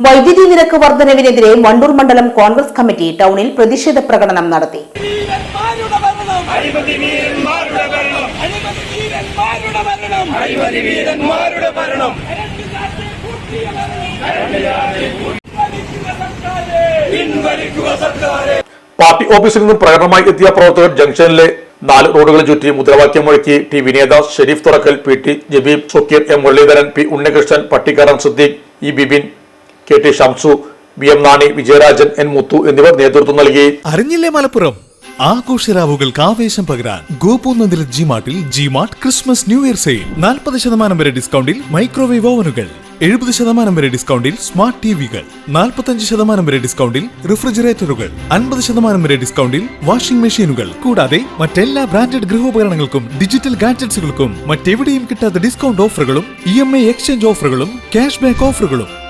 വൈദ്യുതി നിരക്ക് വർധനവിനെതിരെ വണ്ടൂർ മണ്ഡലം കോൺഗ്രസ് കമ്മിറ്റി ടൗണിൽ പ്രതിഷേധ പ്രകടനം നടത്തി. പാർട്ടി ഓഫീസിൽ നിന്നും പ്രകടനമായി എത്തിയ പ്രവർത്തകർ ജംഗ്ഷനിലെ നാല് റോഡുകളെ ചുറ്റി മുദ്രാവാക്യം മുഴക്കി T Vineetha Sharif Thurakkal P T Jabeeb Sukkeer M Muraleedharan P Unnikrishnan Pattikkaran Siddique E Bibin K T Shamsu B M Nani Vijayarajan N Muthu എന്നിവർ നേതൃത്വം നൽകി. അറിഞ്ഞില്ലേ മലപ്പുറം? ആഘോഷരാവുകൾക്ക് ആവേശം പകരാൻ ഗോപൂനന്ദിൽ ജിമാർട്ടിൽ G Mart Christmas new year sale നാൽപ്പത് ശതമാനം വരെ ഡിസ്കൗണ്ടിൽ മൈക്രോവേവ് ഓവനുകൾ. എഴുപത് ശതമാനം വരെ ഡിസ്കൗണ്ടിൽ സ്മാർട്ട് ടിവികൾ. നാൽപ്പത്തഞ്ച് ശതമാനം വരെ ഡിസ്കൗണ്ടിൽ റിഫ്രിജറേറ്ററുകൾ. അൻപത് ശതമാനം വരെ ഡിസ്കൗണ്ടിൽ വാഷിംഗ് മെഷീനുകൾ. കൂടാതെ മറ്റെല്ലാ ബ്രാൻഡഡ് ഗൃഹോപകരണങ്ങൾക്കും ഡിജിറ്റൽ ഗാഡ്ജറ്റ്സുകൾക്കും മറ്റെവിടെയും കിട്ടാത്ത ഡിസ്കൗണ്ട് ഓഫറുകളും ഇ എക്സ്ചേഞ്ച് ഓഫറുകളും ക്യാഷ് ബാക്ക് ഓഫറുകളും.